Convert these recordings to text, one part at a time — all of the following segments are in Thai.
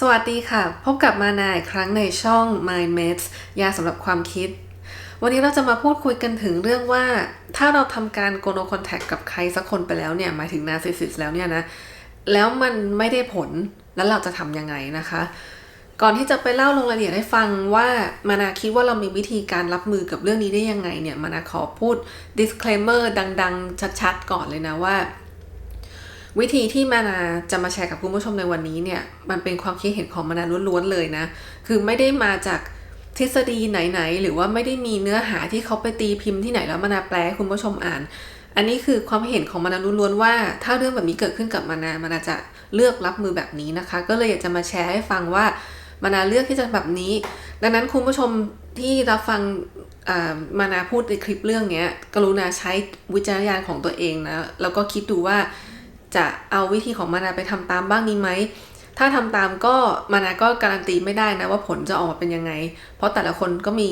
สวัสดีค่ะ พบกับมานาอีกครั้งในช่อง My Mates ยาสำหรับความคิด วันนี้เราจะมาพูดคุยกันถึงเรื่องว่า ถ้าเราทำการโกโนคอนแทคกับใครสักคนไปแล้วเนี่ย หมายถึงนา r ซิสแล้วเนี่ยนะ แล้วมันไม่ได้ผลแล้วเราจะทำยังไงนะคะ ก่อนที่จะไปเล่าลงรายละเอียดให้ฟังว่ามานาคิดว่าเรามีวิธีการรับมือกับเรื่องนี้ได้ยังไงเนี่ยมานาขอพูด disclaimer ดัง ๆ ชัด ๆ ก่อนเลยนะว่า วิธีที่มานาจะมาแชร์กับคุณผู้ชมในวันนี้เนี่ยมันเป็นความคิดเห็นของมานาล้วนๆเลยนะ คือไม่ได้มาจากทฤษฎีไหนๆ หรือว่าไม่ได้มีเนื้อหาที่เขาไปตีพิมพ์ที่ไหนแล้วมานาแปลคุณผู้ชมอ่าน อันนี้คือความเห็นของมานาล้วนๆว่า ถ้าเรื่องแบบนี้เกิดขึ้นกับมานามานาจะเลือกรับมือแบบนี้นะคะ ก็เลยอยากจะมาแชร์ให้ฟังว่ามานาเลือกที่จะแบบนี้ ดังนั้นคุณผู้ชมที่รับฟังมานาพูดในคลิปเรื่องนี้กรุณาใช้วิจารณญาณของตัวเองนะแล้วก็คิดดูว่า จะเอาวิธีของมานาไปทำตามบ้างดีไหม ถ้าทำตามก็มานาก็การันตีไม่ได้นะว่าผลจะออกมาเป็นยังไง เพราะแต่ละคนก็มี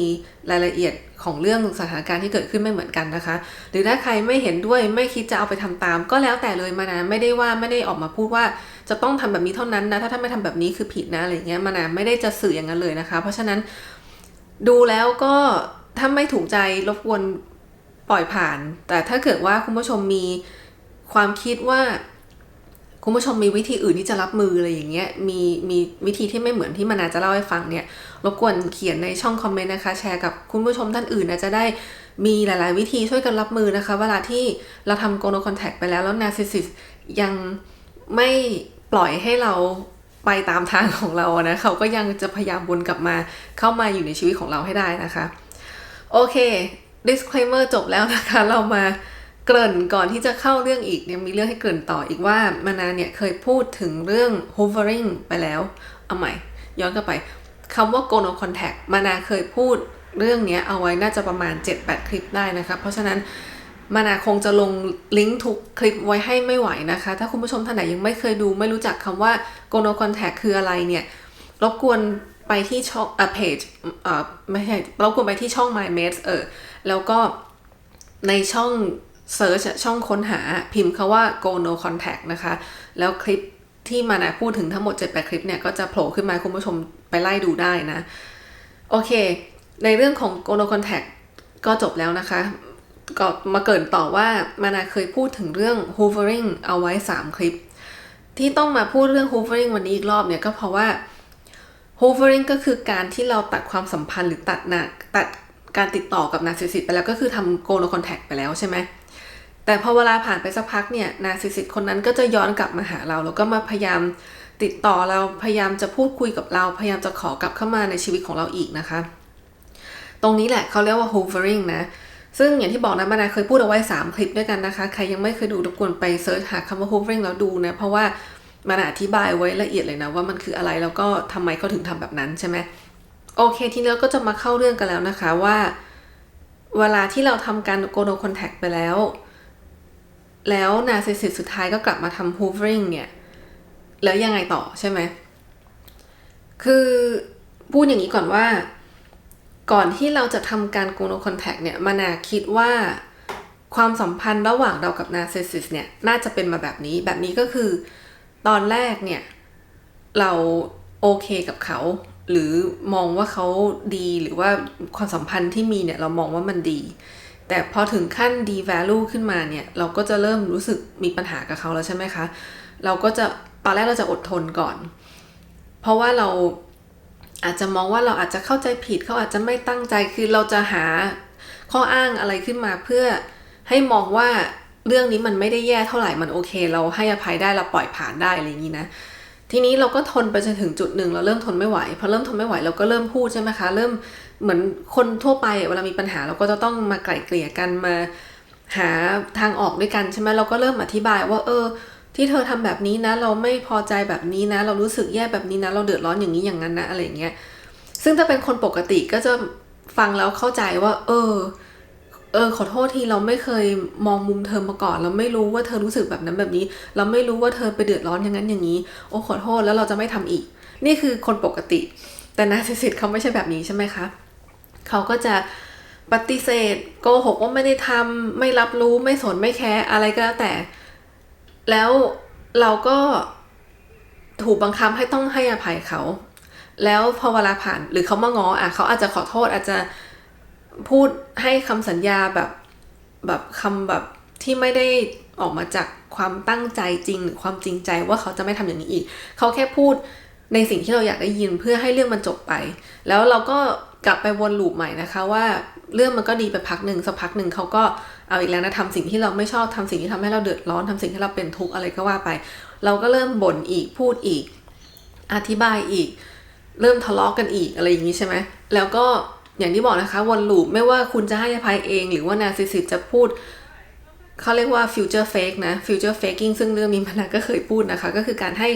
รายละเอียดของเรื่องสถานการณ์ที่เกิดขึ้นไม่เหมือนกันนะคะ หรือถ้าใครไม่เห็นด้วยไม่คิดจะเอาไปทำตาม ก็แล้วแต่เลยมานาไม่ได้ว่าไม่ได้ออกมาพูดว่าจะต้องทำแบบนี้เท่านั้นนะ ถ้าถ้าไม่ทำแบบนี้คือผิดนะอะไรเงี้ยมานาไม่ได้จะสื่ออย่างนั้นเลยนะคะ เพราะฉะนั้นดูแล้วก็ถ้าไม่ถูกใจรบกวนปล่อยผ่าน แต่ถ้าเกิดว่าคุณผู้ชมมีความคิดว่า คุณผู้ชมมีวิธีอื่นที่จะรับมืออะไรอย่างเงี้ย มีมีวิธีที่ไม่เหมือนที่มานาจะเล่าให้ฟังเนี่ย รบกวนเขียนในช่องคอมเมนต์นะคะ แชร์กับคุณผู้ชมท่านอื่นนะจะได้มีหลาย ๆ วิธีช่วยกันรับมือนะคะ เวลาที่เราทำโกโนคอนแทคไปแล้วแล้วนาซิซิสยังไม่ปล่อยให้เราไปตามทางของเรานะเขาก็ยังจะพยายามวนกลับมาเข้ามาอยู่ในชีวิตของเราให้ได้นะคะ โอเค disclaimer จบแล้วนะคะ เรามา เกริ่นก่อนที่จะเข้าเรื่องอีกยังมีเรื่องให้เกริ่นต่ออีกว่ามานาเนี่ยเคยพูดถึงเรื่อง hovering ไปแล้ว เอาใหม่ ย้อนกลับไปคำว่า gono contact มานาเคยพูดเรื่องนี้เอาไว้น่าจะประมาณ 7-8 คลิปได้นะคะ เพราะฉะนั้นมานาคงจะลงลิงก์ทุกคลิปไว้ให้ไม่ไหวนะคะ ถ้าคุณผู้ชมท่านไหนยังไม่เคยดู ไม่รู้จักคำว่า gono contact คืออะไรเนี่ย รบกวนไปที่ช่องอะเพจอ่าไม่ใช่รบกวนไปที่ช่อง my mates เออแล้วก็ในช่อง เซิร์ชช่องค้นหาพิมพ์คาว่า go no contact นะคะ แล้วคลิปที่มานะพูดถึงทั้งหมด 7-8 คลิปเนี่ย ก็จะโผล่ขึ้นมาคุณผู้ชมไปไล่ดูได้นะ โอเค ในเรื่องของ go no contact ก็จบแล้วนะคะ ก็มาเกินต่อว่ามานาเคยพูดถึงเรื่อง hovering เอาไว้ 3 คลิป ที่ต้องมาพูดเรื่อง hovering วันนี้อีกรอบเนี่ยก็เพราะว่า hovering ก็คือการที่เราตัดความสัมพันธ์หรือตัดนะตัดการติดต่อกับนาซิสซิสไปแล้วก็คือทำโกโนคอนแทคไปแล้วใช่ไหม แต่พอเวลาผ่านไปสักพักเนี่ยนาร์ซิสซิสคนนั้นก็จะย้อนกลับมาหาเรา แล้วก็มาพยายามติดต่อเราพยายามจะพูดคุยกับเรา พยายามจะขอกลับเข้ามาในชีวิตของเราอีกนะคะ ตรงนี้แหละเขาเรียกว่า hovering นะ ซึ่งอย่างที่บอกนะมานาเคยพูดเอาไว้ 3 คลิปด้วยกันนะคะ ใครยังไม่เคยดูรบกวนไปเซิร์ชหาคำว่า hovering แล้วดูนะ เพราะว่ามานาอธิบายไว้ละเอียดเลยนะว่ามันคืออะไรแล้วก็ทำไมเขาถึงทำแบบนั้นใช่ไหมโอเคทีนี้เราก็จะมาเข้าเรื่องกันแล้วนะคะว่า เวลาที่เราทำการโกโนคอนแทคไปแล้ว แล้วนาซิสิสสุดท้ายก็กลับมาทำ hovering เนี่ย แล้วยังไงต่อใช่ไหม คือพูดอย่างนี้ก่อนว่า ก่อนที่เราจะทำการโกโนคอนแทคเนี่ย มานาคิดว่าความสัมพันธ์ระหว่างเรากับนาซิสิสเนี่ย น่าจะเป็นมาแบบนี้ แบบนี้ก็คือตอนแรกเนี่ย เราโอเคกับเขา หรือมองว่าเขาดีหรือว่าความสัมพันธ์ที่มีเนี่ย เรามองว่ามันดี แต่พอถึงขั้นดี value ขึ้นมาเนี่ย เราก็จะเริ่มรู้สึกมีปัญหากับเขาแล้วใช่ไหมคะ เราก็จะตอนแรกเราจะอดทนก่อน เพราะว่าเราอาจจะมองว่าเราอาจจะเข้าใจผิดเขาอาจจะไม่ตั้งใจคือเราจะหาข้ออ้างอะไรขึ้นมาเพื่อให้มองว่าเรื่องนี้มันไม่ได้แย่เท่าไหร่มันโอเค เราให้อภัยได้เราปล่อยผ่านได้อะไรอย่างนี้นะทีนี้เราก็ทนไปจนถึงจุดหนึ่งเราเริ่มทนไม่ไหวพอเริ่มทนไม่ไหวเราก็เริ่มพูดใช่ไหมคะ เริ่ม เหมือนคนทั่วไปเวลามีปัญหาเราก็จะต้องมาไกล่เกลี่ยกันมาหาทางออกด้วยกันใช่ไหมเราก็เริ่มอธิบายว่าเออ ที่เธอทำแบบนี้นะ เราไม่พอใจแบบนี้นะ เรารู้สึกแย่แบบนี้นะ เราเดือดร้อนอย่างนี้อย่างนั้นนะอะไรเงี้ยซึ่งถ้าเป็นคนปกติก็จะฟังแล้วเข้าใจว่า เออ เออ ขอโทษทีเราไม่เคยมองมุมเธอมาก่อน เราไม่รู้ว่าเธอรู้สึกแบบนั้นแบบนี้ เราไม่รู้ว่าเธอไปเดือดร้อนอย่างนั้นอย่างนี้ โอ้ขอโทษแล้วเราจะไม่ทำอีก นี่คือคนปกติ แต่นาซิสิตเขาไม่ใช่แบบนี้ใช่ไหมคะ เขาก็จะปฏิเสธโกหกว่าไม่ได้ทำไม่รับรู้ไม่สนไม่แคร์อะไรก็แล้วแต่ แล้วเราก็ถูกบังคับให้ต้องให้อภัยเขา แล้วพอเวลาผ่านหรือเขามาง้ออะเขาอาจจะขอโทษอาจจะพูดให้คำสัญญาแบบแบบคำแบบที่ไม่ได้ออกมาจากความตั้งใจจริงหรือความจริงใจว่าเขาจะไม่ทำอย่างนี้อีก เขาแค่พูดในสิ่งที่เราอยากได้ยินเพื่อให้เรื่องมันจบไป แล้วเราก็ กลับไปวนลูปใหม่นะคะว่าเรื่องมันก็ดีไปพักหนึ่งสักพักหนึ่งเขาก็เอาอีกแล้วนะทำสิ่งที่เราไม่ชอบทำสิ่งที่ทำให้เราเดือดร้อนทำสิ่งที่เราเป็นทุกข์อะไรก็ว่าไป เราก็เริ่มบ่นอีกพูดอีก อธิบายอีก เริ่มทะเลาะกกันอีกอะไรอย่างนี้ใช่ไหมแล้วก็อย่างที่บอกนะคะวนลูปไม่ว่าคุณจะให้อภัยเอง หรือว่านาซิสิตจะพูดเขาเรียกว่า future fake นะ future faking ซึ่งเรื่องนี้มันก็เคยพูดนะคะ ก็คือการให้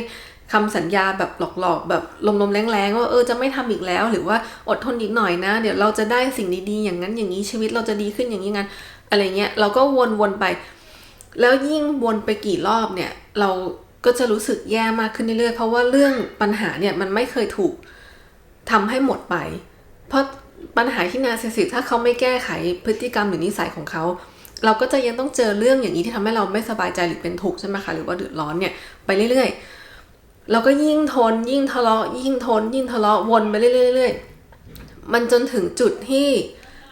คำสัญญาแบบหลอกๆ แบบลมๆแรงๆว่าเออจะไม่ทำอีกแล้ว หรือว่าอดทนอีกหน่อยนะ เดี๋ยวเราจะได้สิ่งดีๆอย่างนั้นอย่างนี้ชีวิตเราจะดีขึ้นอย่างนี้งั้นอะไรเงี้ยเราก็วนๆไป แล้วยิ่งวนไปกี่รอบเนี่ยเราก็จะรู้สึกแย่มากขึ้นเรื่อยๆเพราะว่าเรื่องปัญหาเนี่ยมันไม่เคยถูกทำให้หมดไป เพราะปัญหาที่นาเซสิถ้าเขาไม่แก้ไขพฤติกรรมหรือนิสัยของเขาเราก็จะยังต้องเจอเรื่องอย่างนี้ที่ทำให้เราไม่สบายใจหรือเป็นทุกข์ใช่ไหมคะหรือว่าเดือดร้อนเนี่ยไปเรื่อยๆ เราก็ยิ่งทนยิ่งทะเลาะยิ่งทน ยิ่งทะเลาะวนไปเรื่อยๆมันจนถึงจุดที่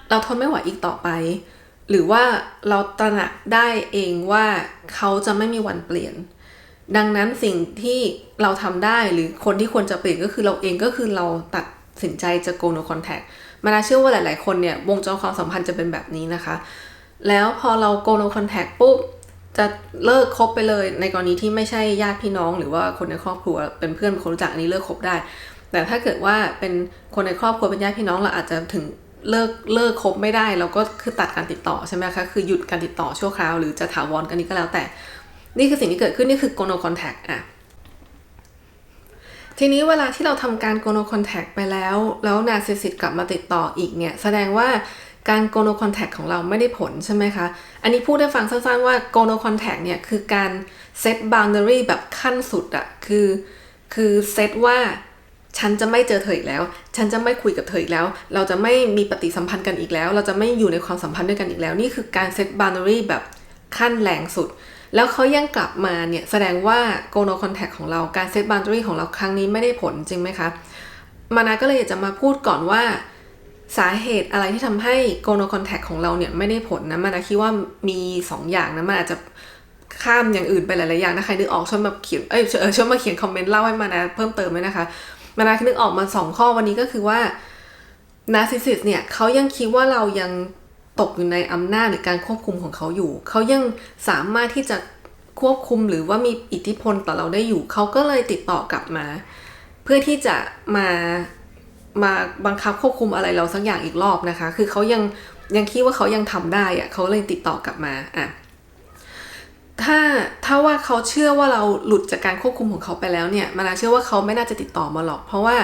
เราทนไม่ไหวอีกต่อไป หรือว่าเราตระหนักได้เองว่าเขาจะไม่มีวันเปลี่ยน ดังนั้นสิ่งที่เราทำได้หรือคนที่ควรจะเปลี่ยนก็คือเราเองก็คือเราตัดสินใจจะ go no contact มานาเชื่อว่าหลาย ๆ คนเนี่ยวงจรความสัมพันธ์จะเป็นแบบนี้นะคะ แล้วพอเรา go no contact ปุ๊บ จะเลิกคบไปเลยในกรณีที่ไม่ใช่ญาติพี่น้อง หรือว่าคนในครอบครัวเป็นเพื่อนเป็นคนรู้จักอันนี้เลิกคบได้ แต่ถ้าเกิดว่าเป็นคนในครอบครัวเป็นญาติพี่น้องเราอาจจะถึงเลิกเลิกคบไม่ได้เราก็คือตัดการติดต่อใช่ไหมคะคือหยุดการติดต่อชั่วคราวหรือจะถาวรกันนี้ก็แล้วแต่ นี่คือสิ่งที่เกิดขึ้นนี่คือ go no contact อะทีนี้เวลาที่เราทำการ go no contact ไปแล้ว แล้วนาซิสิตกลับมาติดต่ออีกเนี่ย แสดงว่า การ go no contact ของเราไม่ได้ผลใช่ไหมคะ อันนี้พูดได้ฟังสั้นๆว่า go no contact เนี่ยคือการ set boundary แบบขั้นสุดอะคือคือเซตว่าฉันจะไม่เจอเธออีกแล้ว ฉันจะไม่คุยกับเธออีกแล้ว เราจะไม่มีปฏิสัมพันธ์กันอีกแล้ว เราจะไม่อยู่ในความสัมพันธ์ด้วยกันอีกแล้ว นี่คือการเซต boundary แบบขั้นแรงสุด แล้วเขายังกลับมาเนี่ยแสดงว่า go no contact ของเราการเซต boundary ของเราครั้งนี้ไม่ได้ผลจริงไหมคะ มานาก็เลยอยากจะมาพูดก่อนว่า สาเหตุอะไรที่ทำให้ go no contact ของเราเนี่ยไม่ได้ผลนะมานาคิดว่ามี 2 อย่างนะมันอาจจะข้ามอย่างอื่นไปหลายๆอย่างนะใครนึกออกช่วยมาเขียนเอ้ยเออช่วยมาเขียนคอมเมนต์เล่าให้มานาเพิ่มเติมไหมนะคะมานานึกออกมา 2 ข้อวันนี้ก็คือว่า narcissist เนี่ยเขายังคิดว่าเรายังตกอยู่ในอำนาจหรือการควบคุมของเขาอยู่ เขายังสามารถที่จะควบคุมหรือว่ามีอิทธิพลต่อเราได้อยู่ เขาก็เลยติดต่อกลับมา เพื่อที่จะมา มาบังคับควบคุมอะไรเราสักอย่างอีกรอบนะคะ คือเขายังยังคิดว่าเขายังทำได้อะเขาเลยติดต่อกลับมาอะถ้าถ้าว่าเขาเชื่อว่าเราหลุดจากการควบคุมของเขาไปแล้วเนี่ยมานาเชื่อว่าเขาไม่น่าจะติดต่อมาหรอก เพราะว่า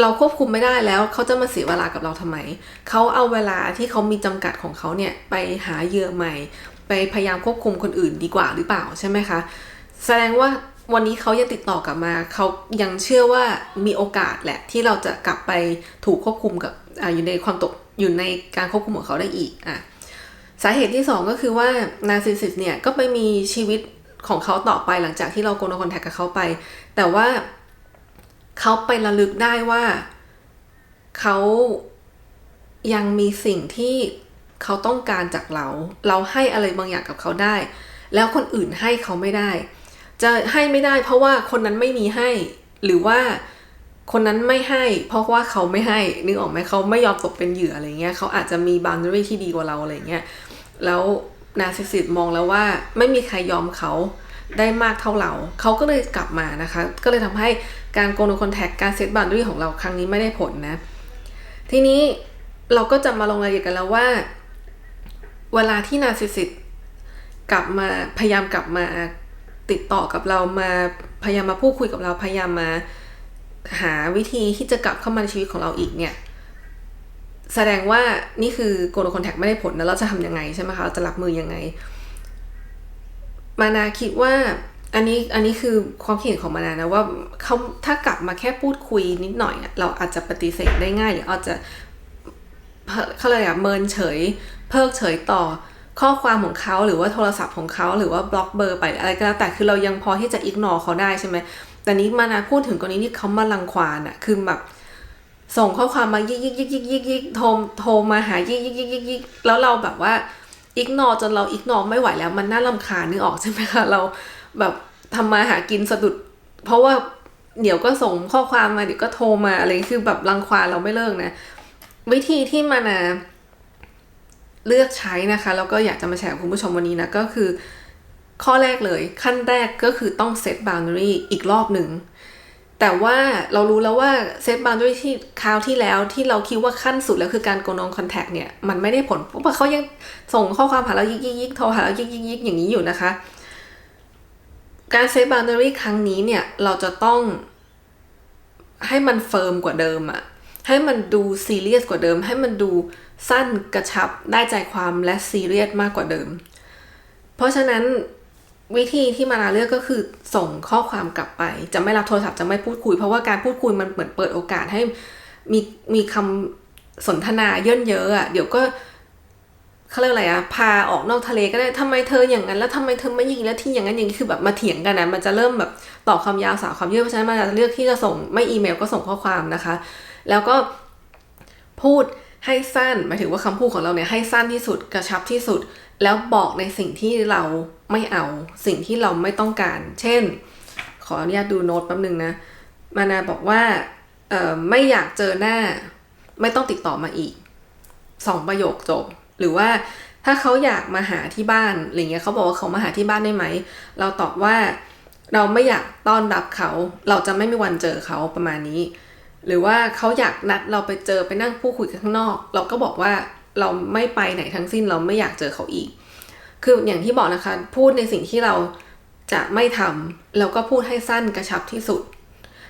เราควบคุมไม่ได้แล้วเขาจะมาเสียเวลากับเราทำไม เขาเอาเวลาที่เขามีจำกัดของเขาเนี่ยไปหาเหยื่อใหม่ ไปพยายามควบคุมคนอื่นดีกว่าหรือเปล่าใช่ไหมคะ แสดงว่า วันนี้เขายังติดต่อกลับมาเขายังเชื่อว่ามีโอกาสแหละ ที่เราจะกลับไปถูกควบคุมกับออยู่ในความตกอยู่ในการควบคุมของเขาได้อีกอะสาเหตุที่ 2 ก็คือว่านาซิสิสเนี่ยก็ไปมีชีวิตของเขาต่อไปหลังจากที่เราโกนคอนแทคกับเขาไป แต่ว่าเขาไประลึกได้ว่าเขายังมีสิ่งที่เขาต้องการจากเรา เราให้อะไรบางอย่างกับเขาได้ แล้วคนอื่นให้เขาไม่ได้ จะให้ไม่ได้เพราะว่าคนนั้นไม่มีให้ หรือว่าคนนั้นไม่ให้ เพราะว่าเขาไม่ให้นึกออกไหมเขาไม่ยอมตกเป็นเหยื่ออะไรเงี้ยเขาอาจจะมีบ o ง d a r y ที่ดีกว่าเราอะไรเงี้ยแล้วนาซิสิตมองแล้วว่าไม่มีใครยอมเขาได้มากเท่าเรา เขาก็เลยกลับมานะคะ ก็เลยทำให้การโกนคอนแทคการเซตบ o ง d a r y ของเราครั้งนี้ไม่ได้ผลนะ ทีนี้เราก็จะมาลงรายละเอียดกันแล้วว่า เวลาที่นาซิสิตกลับมาพยายามกลับมา ติดต่อกับเรามาพยายามมาพูดคุยกับเราพยายามมาหาวิธีที่จะกลับเข้ามาในชีวิตของเราอีกเนี่ยแสดงว่านี่คือโกลคอนแทคไม่ได้ผลแล้วเราจะทำยังไงใช่ไหมคะเราจะรับมือยังไง มานาคิดว่าอันนี้อันนี้คือความคิดเห็นของมานานะว่าเขาถ้ากลับมาแค่พูดคุยนิดหน่อย เราอาจจะปฏิเสธได้ง่าย หรืออาจจะเขาเลยอะเมินเฉย เพิกเฉยต่อ ข้อความของเขาหรือว่าโทรศัพท์ของเขาหรือว่าบล็อกเบอร์ไปอะไรก็แล้วแต่คือเรายังพอที่จะอิกนอเขาได้ใช่ไหมแต่นี้มานะพูดถึงกรณีที่เขามาลังควานอะคือแบบส่งข้อความมายิกยิกยิกยิกยิกยิกโทรโทรมาหายิกยิกยิกยิกยิกแล้วเราแบบว่าอิกนอจนเราอิกนอไม่ไหวแล้วมันน่าลำคาญนึกออกใช่ไหมคะเราแบบทำมาหากินสะดุด เพราะว่าเดี๋ยวก็ส่งข้อความมาเดี๋ยวก็โทรมาอะไรคือแบบรังควานเราไม่เลิกนะ วิธีที่มานา เลือกใช้นะคะ แล้วก็อยากจะมาแชร์กับคุณผู้ชมวันนี้นะ ก็คือ ข้อแรกเลยขั้นแรกก็คือต้องเซต boundary อีกรอบหนึ่งแต่ว่าเรารู้แล้วว่าเซต boundary ที่คราวที่แล้วที่เราคิดว่าขั้นสุดแล้วคือการ go non contact เนี่ย มันไม่ได้ผลเพราะว่าเขายังส่งข้อความหาเรายิกยิกยิกโทรหาเรายิกยิกยิกอย่างนี้อยู่นะคะ การเซต boundary ครั้งนี้เนี่ย เราจะต้องให้มันเฟิร์มกว่าเดิมอะให้มันดูซีเรียสกว่าเดิม ให้มันดู สั้นกระชับได้ใจความและซีเรียสมากกว่าเดิม เพราะฉะนั้นวิธีที่มาลาเลือกก็คือส่งข้อความกลับไป จะไม่รับโทรศัพท์จะไม่พูดคุย เพราะว่าการพูดคุยมันเหมือนเปิดโอกาสให้มีมีคำสนทนาเยินเยอะอะเดี๋ยวก็เขาเรียกอะไรอะพาออกนอกทะเลก็ได้ทำไมเธออย่างนั้น แล้วทำไมเธอไม่ยิงแล้วที่อย่างนั้นอย่างนี้คือแบบมาเถียงกันนะมันจะเริ่มแบบต่อความยาวสาวความยืดเพราะฉะนั้นมาจะเลือกที่จะส่งไม่อีเมลก็ส่งข้อความนะคะ แล้วก็พูด ให้สั้นหมายถึงว่าคำพูดของเราเนี่ยให้สั้นที่สุดกระชับที่สุด แล้วบอกในสิ่งที่เราไม่เอาสิ่งที่เราไม่ต้องการ เช่น ขออนุญาตดูโน้ตแป๊บนึงนะมานาบอกว่าไม่อยากเจอหน้า ไม่ต้องติดต่อมาอีกสองประโยคจบ หรือว่าถ้าเขาอยากมาหาที่บ้านอะไรเงี้ยเขาบอกว่าเขามาหาที่บ้านได้ไหม เราตอบว่าเราไม่อยากต้อนรับเขา เราจะไม่มีวันเจอเขาประมาณนี้ หรือว่าเขาอยากนัดเราไปเจอไปนั่งพูดคุยกันข้างนอก เราก็บอกว่าเราไม่ไปไหนทั้งสิ้นเราไม่อยากเจอเขาอีก คืออย่างที่บอกนะคะ พูดในสิ่งที่เราจะไม่ทำแล้วก็พูดให้สั้นกระชับที่สุด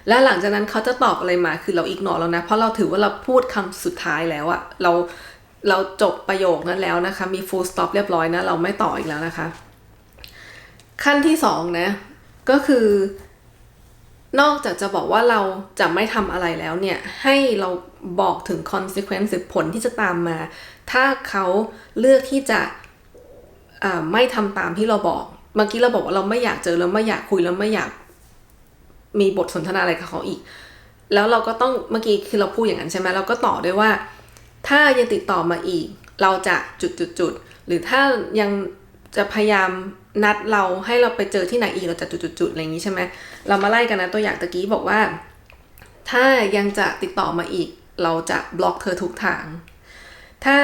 และหลังจากนั้นเขาจะตอบอะไรมาคือเราอิกหนอแล้วนะ เพราะเราถือว่าเราพูดคำสุดท้ายแล้วอะเราเราจบประโยคนั้นแล้วนะคะ มี full stop เรียบร้อยนะ เราไม่ต่ออีกแล้วนะคะ ขั้นที่สองนะ ก็คือ นอกจากจะบอกว่าเราจะไม่ทำอะไรแล้วเนี่ย ให้เราบอกถึง consequence หรือผลที่จะตามมา ถ้าเขาเลือกที่จะไม่ทำตามที่เราบอก เมื่อกี้เราบอกว่าเราไม่อยากเจอเราไม่อยากคุยเราไม่อยากมีบทสนทนาอะไรกับเขาอีก แล้วเราก็ต้องเมื่อกี้คือเราพูดอย่างนั้นใช่ไหมเราก็ต่อด้วยว่า ถ้ายังติดต่อมาอีก เราจะจุดจุดจุดหรือถ้ายังจะพยายามนัดเราให้เราไปเจอที่ไหนอีกเราจะจุดจุดจุดอะไรอย่างนี้ใช่ไหม เรามาไล่กันนะตัวอย่างตะกี้บอกว่า ถ้ายังจะติดต่อมาอีก เราจะบล็อกเธอทุกทาง ถ้า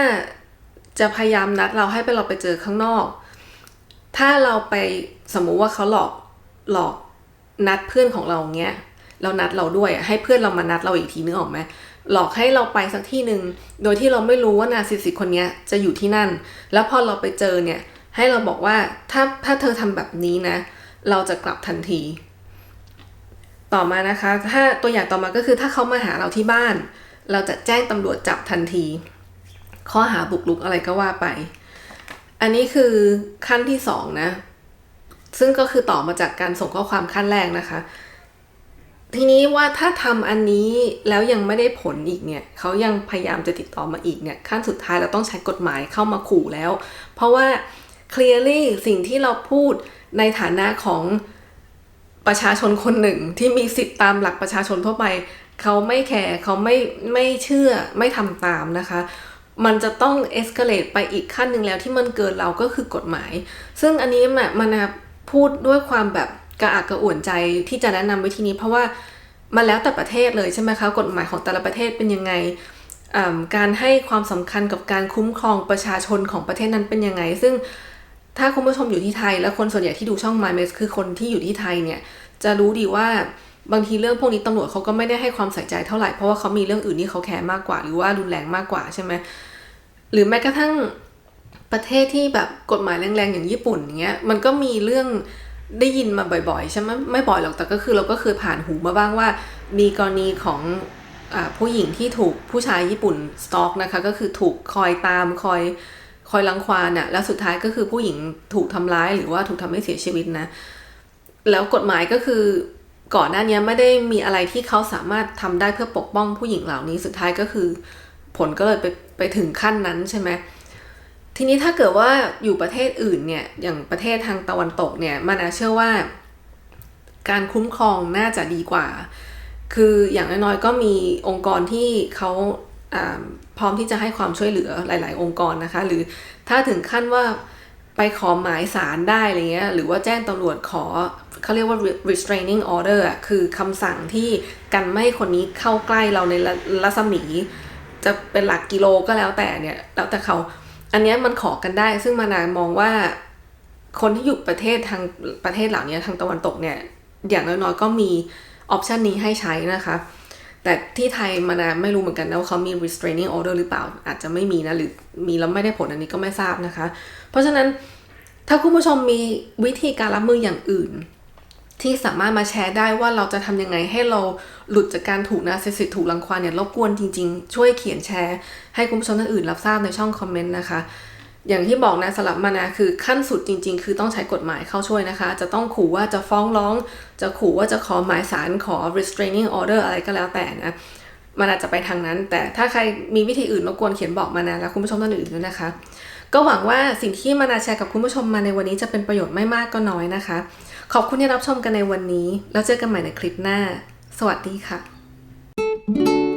จะพยายามนัดเราให้ไปเราไปเจอข้างนอก ถ้าเราไปสมมุติว่าเขาหลอกหลอกนัดเพื่อนของเราเงี้ยเรานัดเราด้วยให้เพื่อนเรามานัดเราอีกทีนึกออกไหมหลอกให้เราไปสักที่หนึ่งโดยที่เราไม่รู้ว่านาซิสิคนนี้จะอยู่ที่นั่น แล้วพอเราไปเจอเนี่ยให้เราบอกว่าถ้าถ้าเธอทำแบบนี้นะ เราจะกลับทันที ต่อมานะคะ ถ้าตัวอย่างต่อมาก็คือถ้าเขามาหาเราที่บ้าน เราจะแจ้งตำรวจจับทันที ข้อหาบุกรุกอะไรก็ว่าไป อันนี้คือขั้นที่สองนะ ซึ่งก็คือต่อมาจากการส่งข้อความขั้นแรกนะคะ ทีนี้ว่าถ้าทำอันนี้แล้วยังไม่ได้ผลอีกเนี่ยเขายังพยายามจะติดต่อมาอีกเนี่ยขั้นสุดท้ายเราต้องใช้กฎหมายเข้ามาขู่แล้ว เพราะว่า clearly สิ่งที่เราพูดในฐานะของ ประชาชนคนหนึ่งที่มีสิทธิ์ตามหลักประชาชนทั่วไป เขาไม่แคร์เขาไม่ไม่เชื่อไม่ทำตามนะคะ มันจะต้องเอ็กซ์เคเลตไปอีกขั้นหนึ่งแล้วที่มันเกินเราก็คือกฎหมาย ซึ่งอันนี้มันนพูดด้วยความแบบกระอักกระอ่วนใจที่จะแนะนำวิธีนี้ เพราะว่ามันแล้วแต่ประเทศเลยใช่ไหมคะกฎหมายของแต่ละประเทศเป็นยังไงการให้ความสำคัญกับการคุ้มครองประชาชนของประเทศนั้นเป็นยังไง ซึ่ง ถ้าคุณผู้ชมอยู่ที่ไทย และคนส่วนใหญ่ที่ดูช่อง My m e s คือคนที่อยู่ที่ไทยเนี่ยจะรู้ดีว่าบางทีเรื่องพวกนี้ตำรวจเขาก็ไม่ได้ให้ความใส่ใจเท่าไหร่เพราะว่าเขามีเรื่องอื่นที่เขาแคร์มากกว่า หรือว่ารุนแรงมากกว่าใช่ไหมหรือแม้กระทั่งประเทศที่แบบกฎหมายแรงๆอย่างญี่ปุ่นเงี้ยมันก็มีเรื่องได้ยินมาบ่อยๆใช่ไหมไม่บ่อยหรอกแต่ก็คือเราก็เคยผ่านหูมาบ้างว่า มีกรณีของอผู้หญิงที่ถูกผู้ชายญี่ปุ่นสตอกนะคะก็คือถูกคอยตามคอย คอยรังควานอะ่ะแล้วสุดท้ายก็คือผู้หญิงถูกทำร้ายหรือว่าถูกทำให้เสียชีวิตนะ แล้วกฎหมายก็คือก่อนหน้านี้ไม่ได้มีอะไรที่เขาสามารถทำได้เพื่อปกป้องผู้หญิงเหล่านี้สุดท้ายก็คือ ผลก็เลยไปไปถึงขั้นนั้นใช่ไหมทีนี้ถ้าเกิดว่าอยู่ประเทศอื่นเนี่ยอย่างประเทศทางตะวันตกเนี่ยมานอาเชื่อว่าการคุ้มครองน่าจะดีกว่า คืออย่างน้อยๆก็มีองค์กรที่เขาอ่า พร้อมที่จะให้ความช่วยเหลือหลาย ๆ องค์กรนะคะ หรือถ้าถึงขั้นว่าไปขอหมายสารได้อะไรเงี้ยหรือว่าแจ้งตำรวจขอเขาเรียกว่า restraining order อะคือคำสั่งที่กันไม่ให้คนนี้เข้าใกล้เราในรัศมี จะเป็นหลักกิโลก็แล้วแต่เนี่ย แล้วแต่เขา อันนี้มันขอกันได้ ซึ่งมานามองว่าคนที่อยู่ประเทศทางประเทศเหล่านี้ทางตะวันตกเนี่ย อย่างน้อยๆก็มีออปชันนี้ให้ใช้นะคะ แต่ที่ไทยมานาไม่รู้เหมือนกันนะว่าเขามี restraining order หรือเปล่า อาจจะไม่มีนะ หรือมีแล้วไม่ได้ผลอันนี้ก็ไม่ทราบนะคะ เพราะฉะนั้นถ้าคุณผู้ชมมีวิธีการรับมืออย่างอื่น ที่สามารถมาแชร์ได้ว่าเราจะทำยังไงให้เราหลุดจากการถูกนาซิสิตถูกรังควานเนี่ยรบกวนจริง ๆ ช่วยเขียนแชร์ ให้คุณผู้ชมท่านอื่นรับทราบในช่องคอมเมนต์นะคะ อย่างที่บอกนะสำหรับมานาคือขั้นสุดจริง ๆ คือต้องใช้กฎหมายเข้าช่วยนะคะ จะต้องขู่ว่าจะฟ้องร้อง จะขู่ว่าจะขอหมายสารขอ restraining order อะไรก็แล้วแต่นะมันอาจจะไปทางนั้น แต่ถ้าใครมีวิธีอื่นรบกวนเขียนบอกมานาและคุณผู้ชมท่านอื่นด้วยนะคะ ก็หวังว่าสิ่งที่มานาแชร์กับคุณผู้ชมมาในวันนี้จะเป็นประโยชน์ไม่มากก็น้อยนะคะ ขอบคุณที่รับชมกันในวันนี้ แล้วเจอกันใหม่ในคลิปหน้า สวัสดีค่ะ